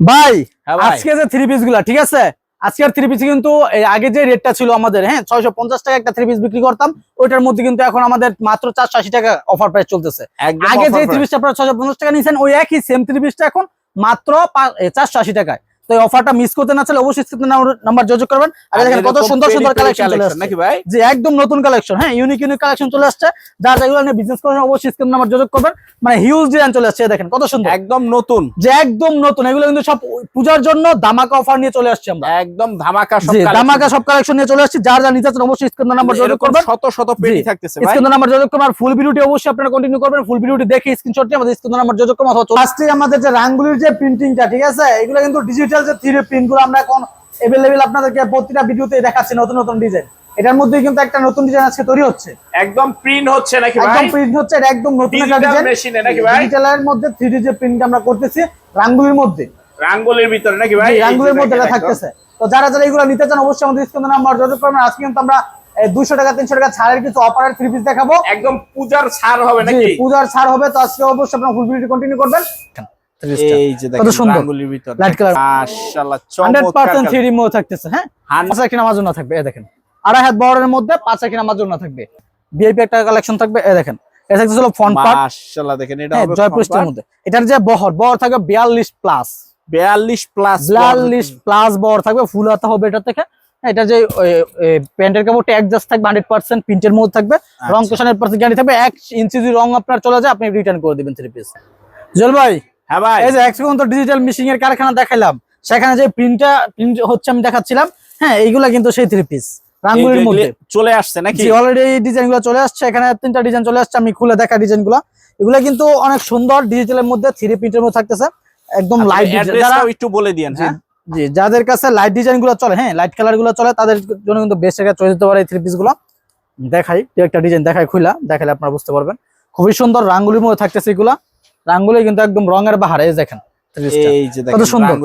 ভাই হ্যাঁ আজকে যে থ্রি পিসগুলা ঠিক আছে? আজকের থ্রি পিস কিন্তু আগে যে রেটটা ছিল আমাদের হ্যাঁ ছয়শো পঞ্চাশ টাকা একটা থ্রি পিস বিক্রি করতাম ওইটার মধ্যে কিন্তু এখন আমাদের মাত্র চারশো আশি টাকা অফার প্রাইস চলতেছে। আগে যে থ্রি। পিসটা আপনারা ছয়শো পঞ্চাশ টাকা নিয়েছেন ওই একই সেম থ্রি পিসটা এখন মাত্র চারশো আশি টাকায়। তো এই অফারটা মিস করতে না চাইলে অবশ্যই স্ক্রিনে নাম্বার যোগাযোগ করবেন। আর দেখেন কত সুন্দর সুন্দর কালেকশন চলে আসছে। নাকি ভাই? যে একদম নতুন কালেকশন হ্যাঁ ইউনিক ইউনিক কালেকশন চলে আসছে। যারা যেগুলো নিয়ে বিজনেস করেন অবশ্যই স্ক্রিন নাম্বার যোগাযোগ করবেন। মানে হিউজ ডিজাইন চলে আসছে দেখেন কত সুন্দর। একদম নতুন। যে একদম নতুন। এগুলো কিন্তু সব পূজার জন্য দামাকা অফার নিয়ে চলে আসছে আমরা। একদম ধামাকা সব। দামাকা সব কালেকশন নিয়ে চলে আসছে। যার যা নিতে চাচ্ছেন অবশ্যই স্ক্রিন নাম্বার যোগাযোগ করবেন। শত শত পেটি। থাকতেছে ভাই। স্ক্রিন নাম্বার যোগাযোগ করবেন। আর ফুল ভিডিওটি অবশ্যই আপনারা কন্টিনিউ করবেন। ফুল ভিডিওটি দেখে স্ক্রিনশট নিয়ে আমাদের স্ক্রিন নাম্বার যোগাযোগ করবেন। অথবা ফার্স্টে আমাদের যে রাঙ্গুলির যে প্রিন্টিংটা ঠিক আছে? এগুলো কিন্তু ডিজিটাল যে থ্রি প্রিন্টগুলো আমরা এখন এভেলেবেল আপনাদেরকে প্রতিটা ভিডিওতে দেখাচ্ছি নতুন নতুন ডিজাইন এটার মধ্যে কিন্তু একটা নতুন ডিজাইন আজকে তৈরি হচ্ছে। একদম প্রিন্ট হচ্ছে নাকি ভাই? একদম প্রিন্ট হচ্ছে এটা একদম নতুন একটা ডিজাইন মেশিনে নাকি ভাই? ডিজিটালের মধ্যে থ্রি যে প্রিন্ট আমরা করতেছি রাঙ্গুলির মধ্যে। রাঙ্গোলির ভিতরে নাকি ভাই? রাঙ্গুলির মধ্যে এটা থাকতেছে। তো যারা যারা এগুলো নিতে চান অবশ্যই আমাদের স্ক্রিনে নাম্বার যোগাযোগ করবেন। আজকে কিন্তু আমরা দুশো টাকা তিনশো টাকা ছাড়ের কিছু অফারের থ্রি পিস দেখাবো। একদম পূজার ছাড় হবে নাকি? পূজার ছাড় হবে। তো আজকে অবশ্যই আপনার ফুল ভিডিও কন্টিনিউ করবেন। এই যে কত দেখেন সুন্দর। রাঙ্গোলির ভিতরে। Light color। মাশাআল্লাহ হান্ড্রেড চমৎকার পার্সেন্ট থ্রি মো থাকতেছে হ্যাঁ? পাঁচ কিনা মাজন না থাকবে এ দেখেন। আড়াই হাত বড়ের মধ্যে পাঁচ কিনা মাজন না থাকবে। বিআইপি একটা কালেকশন থাকবে এ দেখেন। এটা থাকতেছিল ফ্রন্ট পার্ট মাশাআল্লাহ দেখেন এটা হ্যাঁ হবে জয়পুর মধ্যে। এটার যে বহর বহর থাকবে বিয়াল্লিশ প্লাস 42 প্লাস বিয়াল্লিশ প্লাস বহর থাকবে ফুল হাতা হবে এটা থেকে। হ্যাঁ, এটা যে প্যান্টের কাপড়টা অ্যাডজাস্ট থাকবে হান্ড্রেড পার্সেন্ট প্রিন্টের মধ্যে থাকবে। রং আচ্ছা। কোশানের পার্সেন্ট গ্যারান্টি থাকবে এক ইঞ্চি যদি রং আপনার চলে যায় আপনি রিটার্ন করে দিবেন থ্রি পিস জল ভাই হ্যাঁ ভাই। এই যে একশো তো ডিজিটাল মিশিং এর কারখানা দেখাইলাম সেখানে যে প্রিন্টটা প্রিন্ট হচ্ছে আমি দেখাচ্ছিলাম হ্যাঁ এইগুলা কিন্তু সেই থ্রি পিস রাঙ্গুলির মধ্যে। চলে আসছে নাকি? অলরেডি এই ডিজাইনগুলো চলে আসছে এখানে তিনটা ডিজাইন চলে আসছে আমি খুলে দেখা ডিজাইনগুলা এগুলা কিন্তু অনেক সুন্দর ডিজিটালের মধ্যে থ্রি প্রিন্টের মধ্যে থাকতেছে একদম লাইট যারা একটু বলে দিয়েন হ্যাঁ। জি যাদের কাছে লাইট ডিজাইনগুলো চলে হ্যাঁ লাইট কালারগুলো চলে তাদের জন্য কিন্তু বেস্ট একটা চয়েস দিতে পারে এই থ্রি পিসগুলো। দেখাই একটা ডিজাইন দেখাই খুলা দেখালে আপনারা বুঝতে পারবেন। খুবই সুন্দর রাঙ্গুলির মধ্যে থাকতেছে এগুলা। রাঙ্গুলি কিন্তু একদম রঙের বাহার এই দেখেন সুন্দর।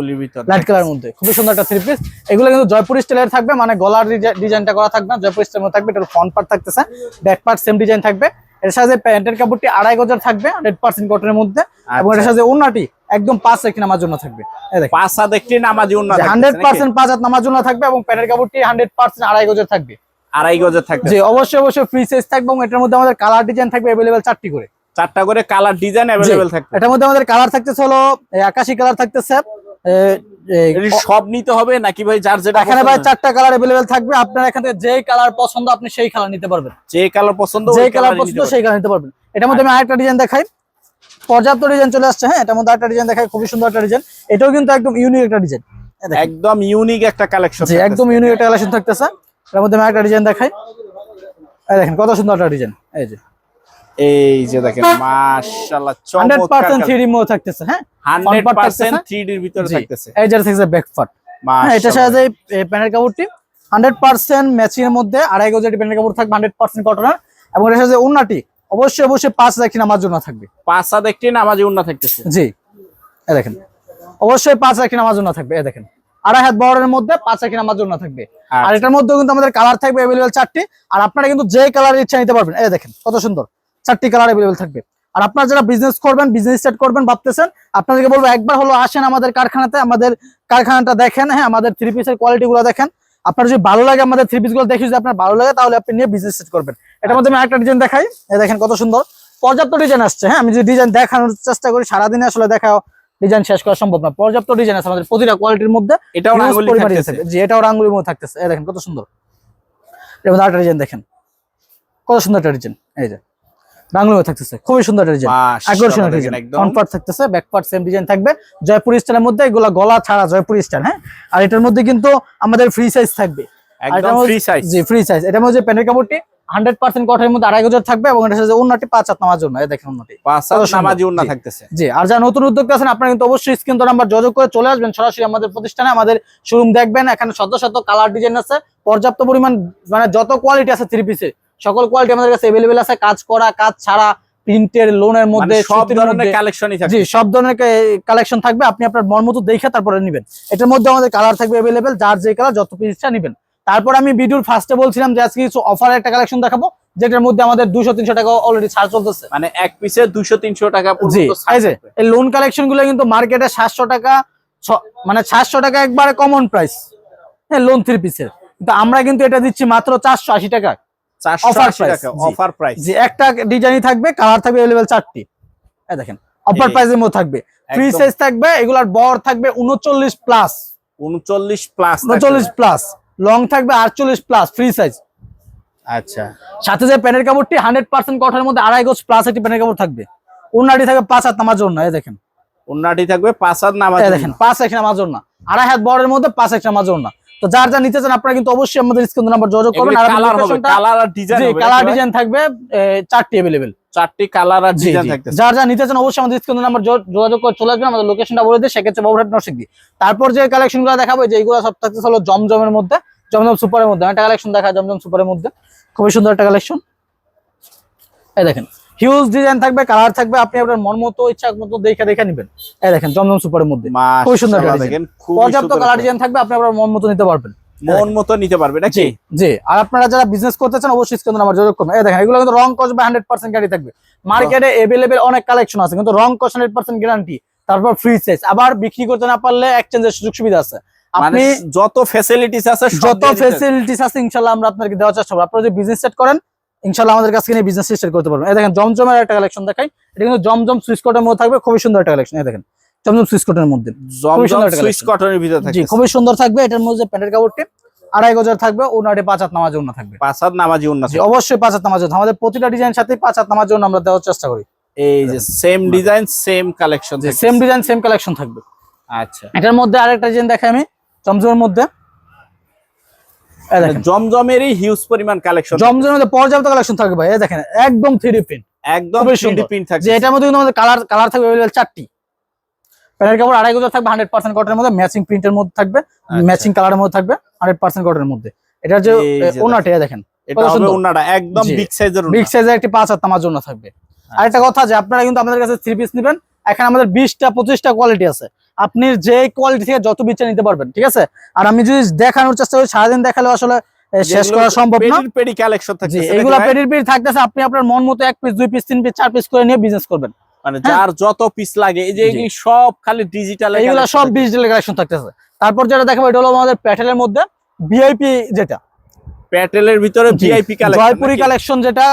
লাইট কালার মধ্যে খুবই সুন্দর একটা থ্রি পিস এগুলো কিন্তু জয়পুর স্টাইলের থাকবে মানে গলার ডিজাইনটা করা থাকবে না জয়পুর স্টাইলের থাকবে এটা ফ্রন্ট পার্ট থাকতেছে ব্যাক পার্ট সেম ডিজাইন থাকবে। এর সাথে প্যান্টের কাপড়টি আড়াই গজার থাকবে হান্ড্রেড পার্সেন্ট কটনের মধ্যে। এবং এর আচ্ছা। সাথে ওনাটি একদম পাঁচ রেখে নামার জন্য থাকবে। পাঁচ হাত একটি হান্ড্রেড পার্সেন্ট পাঁচ হাত নামার জন্য থাকবে এবং প্যান্টের কাপড়টি হান্ড্রেড পার্সেন্ট আড়াই গজের থাকবে। আড়াই গজের থাকবে অবশ্যই অবশ্যই ফ্রি সাইজ থাকবে এবং এটার মধ্যে আমাদের কালার ডিজাইন থাকবে অ্যাভেলেবেল চারটি করে। চারটা করে কালার ডিজাইন অ্যাভেলেবেল থাকবে। এটার মধ্যে আমাদের কালার থাকতেছে হলো এই আকাশি কালার থাকতেছে সব নিতে হবে নাকি ভাই যার যেটা এখানে ভাই চারটা কালার অ্যাভেলেবেল থাকবে আপনার এখান থেকে যে কালার পছন্দ আপনি সেই কালার নিতে পারবেন। যে কালার পছন্দ যে কালার পছন্দ সেই কালার নিতে পারবেন। এটার মধ্যে আমি আরেকটা ডিজাইন দেখাই। পর্যাপ্ত ডিজাইন চলে আসছে হ্যাঁ এটার মধ্যে আরেকটা ডিজাইন দেখাই খুবই সুন্দর একটা ডিজাইন এটাও কিন্তু একদম ইউনিক একটা ডিজাইন একদম ইউনিক একটা কালেকশন জি একদম ইউনিক একটা কালেকশন থাকতেছে। এটার মধ্যে আমি আরেকটা ডিজাইন দেখাই। এই দেখেন কত সুন্দর একটা ডিজাইন এই যে। এই যে দেখেন মাশাআল্লাহ হান্ড্রেড চমৎকার পার্সেন্ট থ্রি মো থাকতেছে হ্যাঁ? হান্ড্রেড part পার্সেন্ট থাকতেছে। থ্রি ডির ভিতরে থাকতেছে। এই যে থাকছে ব্যাক পার্ট হ্যাঁ এটা সাথে এই কাপড়টি। হান্ড্রেড পার্সেন্ট ম্যাচিং এর মধ্যে আড়াই গজের কাপড় থাকবে হান্ড্রেড পার্সেন্ট কটনের এবং এর সাথে উন্নাটি অবশ্যই অবশ্যই পাঁচ রাখি নামার জন্য থাকবে। পাঁচ হাত একটি নামাজি উন্না থাকতেছে। জি। এ দেখেন অবশ্যই পাঁচ রাখি নামার জন্য থাকবে এ দেখেন। আড়াই হাত বড়ের মধ্যে পাঁচ রাখি নামার জন্য থাকবে। আর আচ্ছা। এটার মধ্যেও কিন্তু আমাদের কালার থাকবে অ্যাভেলেবেল চারটি। আর আপনারা কিন্তু যে কালারের ইচ্ছা নিতে পারবেন এই দেখেন কত সুন্দর। চারটি কালার অ্যাভেলেবেল থাকবে। আর আপনারা যারা বিজনেস করবেন বিজনেস স্টার্ট করবেন ভাবতেছেন আপনাদেরকে বলব একবার হলো আসেন আমাদের কারখানাতে আমাদের কারখানাটা দেখেন হ্যাঁ আমাদের থ্রি পিসের কোয়ালিটি গুলো দেখেন। আপনার যদি ভালো লাগে আমাদের থ্রি পিসগুলো দেখে যদি আপনার ভালো লাগে তাহলে আপনি নিয়ে বিজনেস স্টার্ট করবেন। এটার মধ্যে আমি একটা ডিজাইন দেখাই। দেখেন কত সুন্দর। পর্যাপ্ত ডিজাইন আসছে হ্যাঁ আমি যদি ডিজাইন দেখানোর চেষ্টা করি সারাদিনে আসলে দেখা ডিজাইন শেষ করা সম্ভব না। পর্যাপ্ত ডিজাইন আছে আমাদের প্রতিটা কোয়ালিটির মধ্যে। এটাও। জি এটাও রাঙ্গুলির মধ্যে থাকতেছে। এই দেখেন কত সুন্দর। মধ্যে আরেকটা ডিজাইন দেখেন। কত সুন্দর একটা ডিজাইন এই যে। মধ্যে থাকতেছে। খুবই সুন্দর ডিজাইন আকর্ষণীয় ডিজাইন থাকতেছে ব্যাকপার্ট সেম ডিজাইন থাকবে। জয়পুর স্টাইলের মধ্যে এগুলো গলা ছাড়া জয়পুর স্টাইল হ্যাঁ? আর এটার মধ্যে কিন্তু আমাদের ফ্রি সাইজ থাকবে। একদম ফ্রি সাইজ জি ফ্রি সাইজ এটার মধ্যে প্যান্টের কাপড়টি হান্ড্রেড পার্সেন্ট কটনের মধ্যে আড়াই গজের থাকবে এবং এটার সাথে উন্নতি পাঁচ হাত দেখেন উন্নতি। পাঁচ হাত। উন্না থাকতেছে। জি আর যারা নতুন উদ্যোক্তা আছেন আপনারা কিন্তু অবশ্যই স্ক্রিন তো নাম্বার যোগাযোগ করে চলে আসবেন সরাসরি আমাদের প্রতিষ্ঠানে আমাদের শোরুম দেখবেন। এখানে শত শত কালার ডিজাইন আছে। পর্যাপ্ত পরিমাণ মানে যত কোয়ালিটি আছে থ্রি পিসে সকল কোয়ালিটি আমাদের কাছে এভেলেবেল আছে কাজ করা কাজ ছাড়া প্রিন্টের লোনের মানে মধ্যে সব ধরনের কালেকশনই জি সব ধরনের কালেকশন থাকবে আপনি আপনার মন মতো দেখে তারপরে নেবেন। এটার মধ্যে আমাদের কালার থাকবে এভেলেবেল যার যে কালার যত পিসটা নেবেন। তারপর আমি ভিডিওর ফার্স্টে বলছিলাম যে আজকে কিছু অফার একটা কালেকশন দেখাবো যেটার মধ্যে আমাদের দুশো তিনশো টাকা অলরেডি ছাড় চলতেছে। মানে এক পিসে দুশো তিনশো টাকা এই লোন কালেকশনগুলো কিন্তু মার্কেটে সাতশো টাকা মানে সাতশো টাকা একবারে কমন প্রাইস হ্যাঁ লোন থ্রি পিসের কিন্তু আমরা কিন্তু এটা দিচ্ছি মাত্র চারশো আশি টাকা টাকা অফার প্রাইস যে একটা ডিজাইনই থাকবে কালার থাকবে অ্যাভেলেবেল চারটি। এই দেখেন অফার প্রাইসের মধ্যে থাকবে। ফ্রি সাইজ থাকবে এগুলার বর থাকবে উনচল্লিশ প্লাস উনচল্লিশ প্লাস উনচল্লিশ প্লাস লং থাকবে আটচল্লিশ প্লাস ফ্রি সাইজ আচ্ছা। সাথে যে প্যানের কাপড়টি হান্ড্রেড পার্সেন্ট কটনের মধ্যে আড়াই গোজ প্লাস একটি প্যানের কাপড় থাকবে। উন্নাটি থাকবে পাঁচ হাত নামার জন্য এই দেখেন। উন্নাটি থাকবে পাঁচ হাত এই দেখেন পাঁচ এক নামার জন্য। আড়াই হাত বরের মধ্যে পাঁচ এক নামার জন্য। তো যার যা নিতে চান আপনারা কিন্তু অবশ্যই আমাদের স্ক্রিন নাম্বার যোগাযোগ করবেন। আর কালার হবে কালার আর ডিজাইন হবে কালার ডিজাইন থাকবে চারটি অ্যাভেলেবেল চারটি কালার আর ডিজাইন। থাকতেছে। যার যা নিতে চান অবশ্যই আমাদের স্ক্রিন নাম্বার যোগাযোগ করে চলে আসবেন। আমাদের লোকেশনটা বলে দিয়ে সেক্ষেত্রে বাবুরহাট নরসিংদী। তারপর যে কালেকশনগুলো দেখাবো যে এইগুলো সব থাকতেছে হলো জমজমের মধ্যে। জমজম সুপারের মধ্যে। একটা কালেকশন দেখা জমজম সুপারের মধ্যে। খুবই সুন্দর একটা কালেকশন এই দেখেন। হিউজ ডিজাইন থাকবে কালার থাকবে আপনি আপনার মন মতো ইচ্ছা মতো দেখে দেখে নেবেন। এই দেখেন জমজম সুপারের মধ্যে। খুবই সুন্দর দেখেন খুব পর্যাপ্ত কালার ডিজাইন থাকবে আপনি আপনার মন মতো নিতে পারবেন। মন মতো নিতে পারবে নাকি? জি আর আপনারা যারা বিজনেস করতে চান অবশ্যই স্ক্রিন নাম্বার যোগাযোগ করবেন। এই দেখেন এগুলো কিন্তু রং কসবে হান্ড্রেড পার্সেন্ট গ্যারান্টি থাকবে। মার্কেটে এভেলেবেল অনেক কালেকশন আছে কিন্তু রং কস হান্ড্রেড পার্সেন্ট গ্যারান্টি তারপর ফ্রি সাইজ আবার বিক্রি করতে না পারলে এক্সচেঞ্জের সুযোগ সুবিধা আছে। মানে আপনি যত ফ্যাসিলিটিস আছে যত ফেসিলিটিস আছে ইনশাল্লাহ আমরা আপনাকে দেওয়ার চেষ্টা করব। আপনারা যদি বিজনেস সেট করেন ইনশাল্লাহ আমাদের কাছে নিয়ে বিজনেস স্টার্ট করতে পারবেন। দেখেন জমজমের একটা কালেকশন দেখাই। এটা কিন্তু জমজম সুইচ কোটের মধ্যে থাকবে খুবই সুন্দর একটা কালেকশন দেখেন জমজম সুইচ কোটের মধ্যে। সুইচ কটনের ভিতরে জি খুবই সুন্দর থাকবে। এটার মধ্যে প্যান্টের কাপড়টি আড়াই গজার থাকবে পাঁচ হাত নামাজ থাকবে। পাঁচ হাত নামাজি অবশ্যই পাঁচ হাত নামাজ আমাদের প্রতিটা ডিজাইন সাথে পাঁচ হাত নামাজ জন্য আমরা দেওয়ার চেষ্টা করি। এই যে same design same collection same design same collection থাকবে। আচ্ছা। এটার মধ্যে আরেকটা ডিজাইন দেখাই আমি জমজমের মধ্যে। জমজমেরই হিউজ পরিমাণ কালেকশন জমজমের মধ্যে পর্যাপ্ত কালেকশন থাকবে ভাই। দেখেন একদম থ্রি প্রিন্ট একদম 3D প্রিন্ট থাকছে যে এটার মধ্যে কিন্তু আমাদের কালার কালার থাকবে available চারটি। প্যান্টের কাপড় আড়াই গজ থাকবে হান্ড্রেড পার্সেন্ট কটনের মধ্যে। ম্যাচিং প্রিন্টের মধ্যে থাকবে আচ্ছা। ম্যাচিং কালারের মধ্যে থাকবে হান্ড্রেড পার্সেন্ট কটনের মধ্যে। এটার যে ওনাটা দেখেন এটা হবে। উন্নাটা একদম। বিগ সাইজের বিগ সাইজের একটি পাঁচ হাত নামার জন্য থাকবে। আরেকটা কথা যে আপনারা কিন্তু আমাদের কাছে থ্রি পিস নেবেন। এখানে আমাদের বিশটা পঁচিশটা কোয়ালিটি আছে। আপনি যে কোয়ালিটি থেকে যত বিচ্ছা নিতে পারবেন ঠিক আছে? আর আমি যদি দেখানোর চেষ্টা করি সারাদিন দেখালে আসলে শেষ করা সম্ভব না। পেডি কালেকশন থাকছে এইগুলা পেডির পিস থাকতেছে আপনি আপনার মন মতো এক পিস দুই পিস তিন পিস চার পিস করে নিয়ে বিজনেস করবেন। মানে হ্যাঁ। যার যত পিস লাগে এই যে। সব খালি ডিজিটাল এইগুলা সব ডিজিটাল কালেকশন থাকতেছে। তারপর যেটা দেখাবো এটা হলো আমাদের প্যাটেলের মধ্যে ভিআইপি যেটা। প্যাটেলের ভিতরে ভিআইপি কালেকশন জয়পুরি কালেকশন যেটা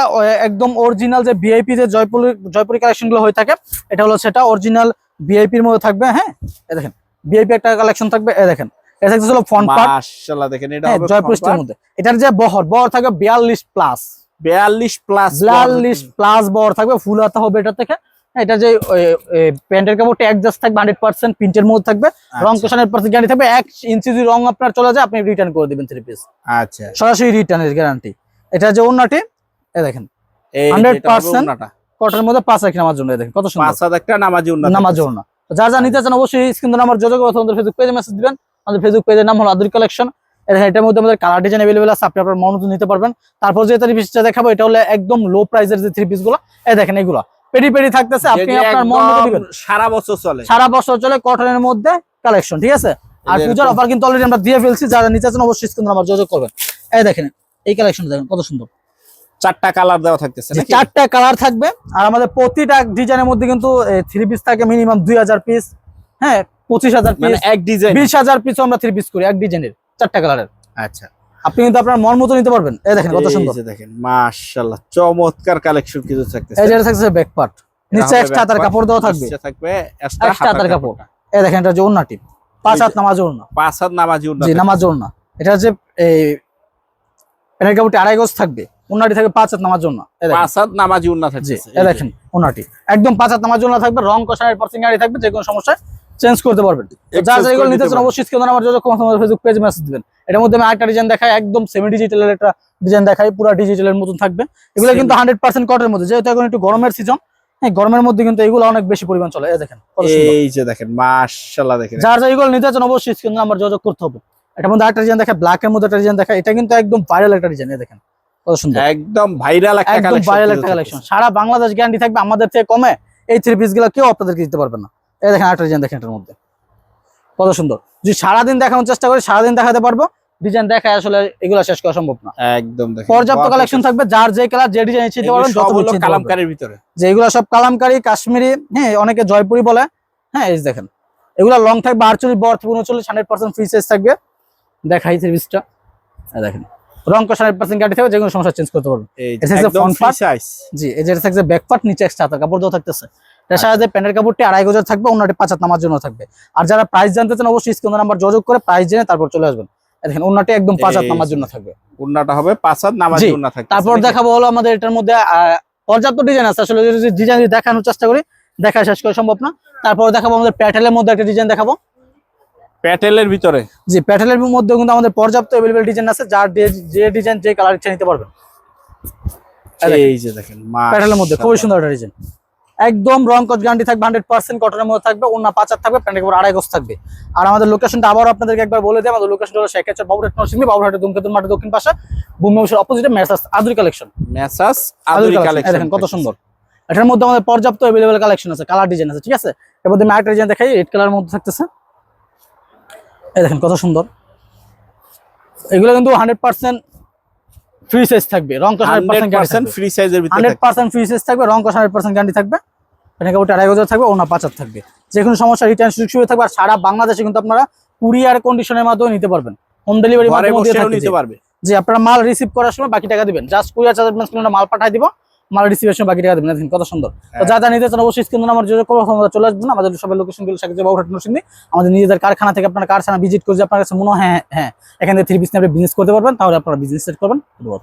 একদম অরিজিনাল যে ভিআইপি যে জয়পুরি জয়পুরি কালেকশনগুলো হয়ে থাকে এটা হলো সেটা অরিজিনাল ভিআইপির মধ্যে থাকবে হ্যাঁ? এই দেখেন ভিআইপি একটা কালেকশন থাকবে এই দেখেন। এটা থাকছে হলো পার্ট মাশাআল্লাহ দেখেন এটা হ্যাঁ হবে জয়পুর স্টাইলের মধ্যে। এটার যে বহর বহর থাকবে বিয়াল্লিশ প্লাস 42 প্লাস বিয়াল্লিশ প্লাস বহর থাকবে ফুল হাতা হবে এটা থেকে। হ্যাঁ, এটা যে প্যান্টের কাপড়টা অ্যাডজাস্ট থাকবে হান্ড্রেড পার্সেন্ট প্রিন্টের মধ্যে থাকবে। রং আচ্ছা। কোশানের পার্সেন্ট গ্যারান্টি থাকবে এক ইঞ্চি যদি রং আপনার চলে যায় আপনি রিটার্ন করে দিবেন থ্রি পিস আচ্ছা। সরাসরি রিটার্নের গ্যারান্টি এটা যে অন্যটি এ দেখেন এই 100% যেটা হবে উন্নাটা কটনের মধ্যে পাঁচ একটা নামার জন্য দেখেন কত সুন্দর। পাঁচ একটা নামাজি উন্না নামার জন্য যা যা নিতে চান অবশ্যই স্ক্রিন নাম্বার যোগাযোগ অথবা আমাদের ফেসবুক পেজে মেসেজ দিবেন। আমাদের ফেসবুক পেজের নাম হলো আদুর কালেকশন এটার মধ্যে আমাদের কালার ডিজাইন অ্যাভেলেবল আছে আপনি আপনার মন নিতে পারবেন। তারপর যে থ্রি পিসটা দেখাবো এটা হলো একদম লো প্রাইসের যে থ্রি পিসগুলো এই দেখেন এগুলো। পেডি পেডি থাকতেছে আপনি আপনার মন মতো দিবেন। সারা বছর চলে। সারা বছর চলে কটনের মধ্যে কালেকশন ঠিক আছে? আর পূজার অফার কিন্তু অলরেডি আমরা দিয়ে ফেলছি যারা নিতে চান অবশ্যই স্ক্রিন নাম্বার যোগাযোগ করবেন। এই দেখেন এই কালেকশন দেখেন কত সুন্দর। চারটা কালার দেওয়া থাকতেছে চারটা কালার থাকবে। আর আমাদের প্রতিটা ডিজাইনের মধ্যে কিন্তু থ্রি পিস থাকে মিনিমাম দুই হাজার পিস হ্যাঁ পঁচিশ হাজার মানে পিস এক ডিজাইন বিশ হাজার পিসও আমরা থ্রি পিস করি এক ডিজাইনের চারটা কালারের আচ্ছা। আপনি কিন্তু আপনার মন মতো নিতে পারবেন। এই দেখেন কত সুন্দর। যে দেখেন মাশাআল্লাহ চমৎকার কালেকশন কিছু থাকতেছে। এই যে থাকছে ব্যাক পার্ট নিচে এক্সট্রা back কাপড় দেওয়া থাকবে। থাকবে এক্সট্রা হাতার কাপড়। এই দেখেন এটা যে ওন্নাটি পাঁচ এই হাত যে- নামাজ ওন্না পাঁচ হাত নামাজি উন্না জি নামাজ ওন্না এটা হচ্ছে প্যানের কাপড়টি আড়াই গজ থাকবে। ওন্নাটি থাকবে পাঁচ হাত এই দেখেন। পাঁচ হাত নামাজি উন্না জি থাকতেছে দেখেন ওনাটি একদম পাঁচ হাত নামার জন্য থাকবে রং কষানের গাড়ি থাকবে যে কোনো সমস্যায় চেঞ্জ করতে পারবেন। তো যা Exchange যা নিতে চান অবশ্যই স্ক্রিন নাম্বার যোগাযোগ করুন আমাদের ফেসবুক পেজে মেসেজ দিবেন। এটার মধ্যে আমি আরেকটা ডিজাইন দেখাই একদম সেমি ডিজিটালের একটা ডিজাইন দেখাই পুরো ডিজিটালের মতন থাকবে। এগুলো কিন্তু হান্ড্রেড পার্সেন্ট কটের মধ্যে। যেহেতু এখন একটু গরমের সিজন হ্যাঁ গরমের মধ্যে কিন্তু এগুলো অনেক বেশি পরিমাণ চলে। দেখেন এই যে দেখেন মাশাআল্লাহ দেখেন। যার যা এগুলো নিতে চান অবশ্যই স্ক্রিন নাম্বার যোগাযোগ করতে হবে। এটার মধ্যে আরেকটা ডিজাইন দেখা ব্ল্যাক এর মধ্যে একটা ডিজাইন দেখা এটা কিন্তু একদম ভাইরাল একটা ডিজাইন দেখেন কত সুন্দর। একদম ভাইরাল একটা একদম কালেকশন ভাইরাল একটা কালেকশন সারা বাংলাদেশ গ্যারান্টি থাকবে আমাদের থেকে কমে এই থ্রি পিসগুলো কেউ আপনাদেরকে দিতে পারবে না। এই দেখেন আরেকটা ডিজাইন দেখেন এটার মধ্যে। কত সুন্দর। যদি সারাদিন দেখানোর চেষ্টা করি সারাদিন দেখাতে পারব। ডিজাইন দেখায় আসলে এগুলো শেষ করা সম্ভব না। একদম দেখেন পর্যাপ্ত কালেকশন থাকবে যার যে কালার যে ডিজাইন ইচ্ছে পারবেন যত সব হলো ইচ্ছে দিতে পারবেন। কালামকারীর ভিতরে। যে এগুলো সব কালামকারী কাশ্মীরি হ্যাঁ অনেকে জয়পুরি বলে হ্যাঁ এই দেখেন। এগুলো লং থাকবে আটচল্লিশ বড় থেকে উনচল্লিশ হান্ড্রেড পার্সেন্ট ফ্রি সাইজ থাকবে। দেখাই থ্রি পিসটা দেখেন। রং কষ পার্সেন্ট গাড়ি থাকবে যে কোনো সমস্যা চেঞ্জ করতে পারবেন। এটা জি এই যে এটা থাকছে ব্যাক পার্ট নিচে এক্সট্রা হাতার কাপড় দেওয়া থাকতেছে। এটার সাথে প্যান্টের কাপড়টি আড়াই গজার থাকবে অন্যটি পাঁচ হাত নামার জন্য থাকবে। আর যারা প্রাইস জানতে চান অবশ্যই স্ক্রিন নাম্বার যোগাযোগ করে প্রাইস জেনে তারপর চলে আসবেন। দেখেন অন্যটি একদম পাঁচ হাত নামার জন্য থাকবে। উন্নাটা হবে পাঁচ হাত নামাজি জি, উন্না থাকবে তারপর দেখাবো হলো আমাদের এটার মধ্যে পর্যাপ্ত ডিজাইন আছে। আসলে যদি ডিজাইন দেখানোর চেষ্টা করি দেখা শেষ করা সম্ভব না। তারপর দেখাবো আমাদের প্যাটেলের মধ্যে একটা ডিজাইন দেখাবো। প্যাটেলের ভিতরে? জি প্যাটেলের মধ্যে কিন্তু আমাদের পর্যাপ্ত অ্যাভেলেবেল ডিজাইন আছে যার যে- ডিজাইন যে কালার ইচ্ছা নিতে পারবেন। এই যে দেখেন প্যাটেলের মধ্যে খুবই সুন্দর একটা ডিজাইন একদম রং কচ গ্যারান্টি থাকবে হান্ড্রেড পার্সেন্ট কটনের মধ্যে থাকবে অন্য পাচার থাকবে প্যান্টের কাপড় আড়াই গজ থাকবে। আর আমাদের লোকেশনটা আবারও আপনাদেরকে একবার বলে দিই আমাদের লোকেশনটা হলো শেখাচার বাবুরহাট নরসিংদী বাবুরহাটের দুমকেতুন মাঠের দক্ষিণ পাশে। ভূমি অফিসের অপোজিটে Messrs Aduri collection Messrs Aduri collection দেখেন কত সুন্দর। এটার মধ্যে আমাদের পর্যাপ্ত অ্যাভেলেবেল কালেকশন আছে কালার ডিজাইন আছে ঠিক আছে? এর মধ্যে আরেকটা ডিজাইন দেখাই রেড কালার মধ্যে থাকতেছে। এই দেখেন কত সুন্দর। এগুলো কিন্তু হান্ড্রেড পার্সেন্ট ফ্রি সাইজ থাকবে। রং কষ হান্ড্রেড পার্সেন্ট ফ্রি সাইজের হান্ড্রেড থাকবে। পার্সেন্ট ফ্রি সাইজ থাকবে। রং কষ হান্ড্রেড পার্সেন্ট গ্যারান্টি থাকবে। এখানে কাপড়টা আড়াই গজার থাকবে ওনা পাঁচার থাকবে। যে কোনো সমস্যা রিটার্ন সুযোগ সুবিধা থাকবে আর সারা বাংলাদেশে কিন্তু আপনারা কুরিয়ার কন্ডিশনের মাধ্যমে নিতে পারবেন। হোম ডেলিভারি মাধ্যমে নিতে পারবে। যে আপনারা মাল রিসিভ করার সময় বাকি টাকা দিবেন। জাস্ট কুরিয়ার চার্জ মাল পাঠাই দিব। মাল সময় বাকি টাকা দেবেন। দেখেন কত সুন্দর। তো হ্যাঁ। যা যা নিতে চান অবশ্যই স্ক্রিন যোগাযোগ করব আপনারা চলে আসবেন। আমাদের সবাই লোকেশনগুলো সাথে বাবুঘাট নরসিংদী। আমাদের নিজেদের কারখানা থেকে আপনারা কারখানা ভিজিট করে যে আপনার কাছে মনে হয় হ্যাঁ হ্যাঁ এখান থেকে থ্রি পিস নিয়ে বিজনেস করতে পারবেন তাহলে আপনারা বিজনেস সেট করবেন। ধন্যবাদ।